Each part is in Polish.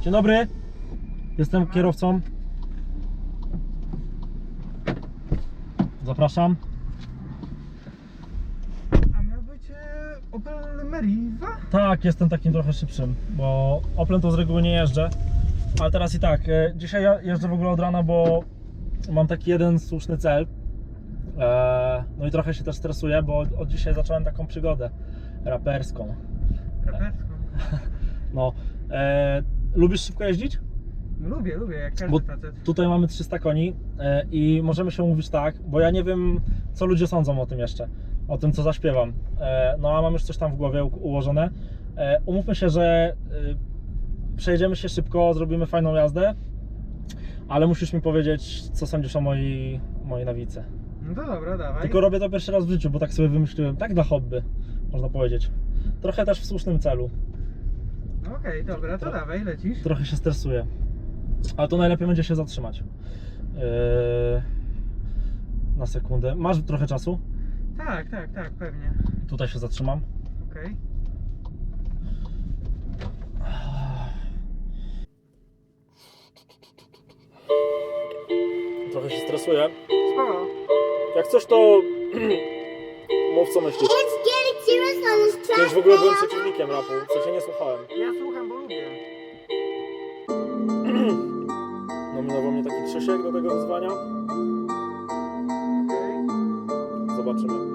Dzień dobry. Jestem kierowcą. Zapraszam. A miał być e, Opel Meriva? Tak, jestem takim trochę szybszym, bo Oplem to z reguły nie jeżdżę. Ale teraz i tak, e, dzisiaj ja jeżdżę w ogóle od rana, bo mam taki jeden słuszny cel. E, No i trochę się też stresuję, bo od dzisiaj zacząłem taką przygodę raperską. Raperską. No, e, lubisz szybko jeździć? Lubię, lubię, jak każdy Bo facet. tutaj mamy 300 koni e, i możemy się umówić tak, bo ja nie wiem, co ludzie sądzą o tym jeszcze, o tym, co zaśpiewam. E, No a mam już coś tam w głowie u- ułożone. E, Umówmy się, że e, przejedziemy się szybko, zrobimy fajną jazdę, ale musisz mi powiedzieć, co sądzisz o mojej, mojej nawicy. No to dobra, dawaj. Tylko robię to pierwszy raz w życiu, bo tak sobie wymyśliłem, tak dla hobby, można powiedzieć. Trochę też w słusznym celu. Okej, dobra, to To- dawaj, lecisz. trochę się stresuję. Ale to najlepiej będzie się zatrzymać. Yy, na sekundę. Masz trochę czasu? Tak, tak, tak, pewnie. Tutaj się zatrzymam. Okej. Trochę się stresuję. Spoko. Jak coś, to mów co myślisz. Kiedyś w ogóle byłem przeciwnikiem rapu, w sensie nie słuchałem. Ja słucham, bo lubię. Nominował mnie taki Krzysiek do tego wyzwania. Okej. Zobaczymy.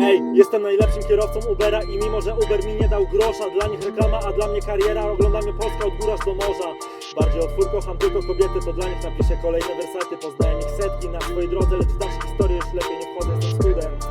Ej, jestem najlepszym kierowcą Ubera i mimo, że Uber mi nie dał grosza Dla nich reklama, a dla mnie kariera Ogląda mnie Polska od góra aż do morza Bardziej od twór kocham tylko kobiety To dla nich napiszę kolejne wersaty. Poznałem ich setki na swojej drodze Lecz w dalsze historie już lepiej nie wchodzę tym student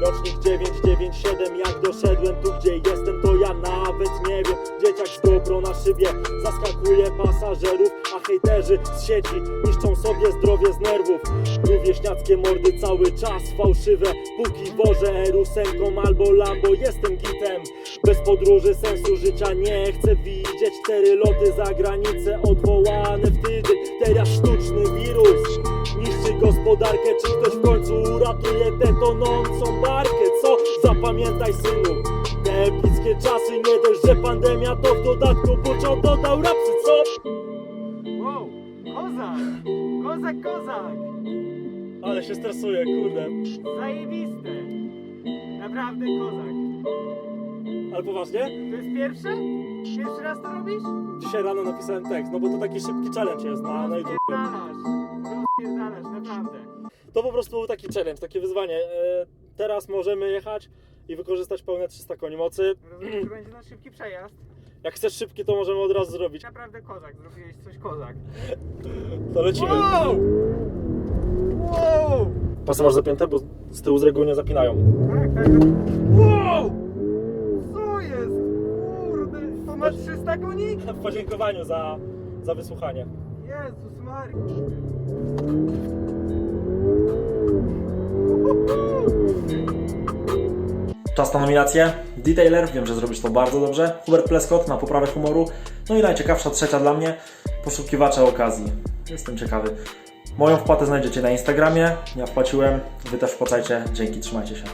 Rocznik 997 Jak doszedłem tu gdzie jestem To ja nawet nie wiem. Dzieciak z GoPro na szybie Zaskakuje pasażerów A hejterzy z sieci Niszczą sobie zdrowie z nerwów. Rówieśniackie mordy cały czas fałszywe. Póki wożę erusenką albo Lambo Jestem gitem Bez podróży sensu życia nie chcę widzieć Cztery loty za granicę odwołane w tydzień Teraz sztuczny wirus Niszczy gospodarkę Czy ktoś w końcu uratuje tę tonącą barkę? Co? Zapamiętaj synu Te epickie czasy Nie dość, że pandemia to w dodatku Buczą dodał rapsy, co? Wow, kozak! Kozak, kozak! Ale się stresuję, kurde Zajebiste! Naprawdę kozak. Ale poważnie? To jest pierwsze? Pierwszy raz to robisz? Dzisiaj rano napisałem tekst, no bo to taki szybki challenge jest na, na YouTube. Rozpierdalasz. Rozpierdalasz, naprawdę. To po prostu był taki challenge, takie wyzwanie. E, teraz możemy jechać i wykorzystać pełne 300 koni mocy. Rozumiem, że będzie na szybki przejazd. Jak chcesz szybki, to możemy od razu zrobić. Naprawdę kozak, zrobiłeś coś kozak. To lecimy. Wow! Wow! Pasy masz zapięte, bo z tyłu z reguły nie zapinają. Tak, tak. tak. Wow! Co jest? Masz 300 koni? W podziękowaniu za, za wysłuchanie. Jezus Maria. Czas na nominację. Detailer, wiem, że zrobisz to bardzo dobrze. Hubert Pleskot na poprawę humoru. No i najciekawsza trzecia dla mnie, poszukiwacze okazji. Jestem ciekawy. Moją wpłatę znajdziecie na Instagramie. Ja wpłaciłem, wy też wpłacajcie. Dzięki, trzymajcie się.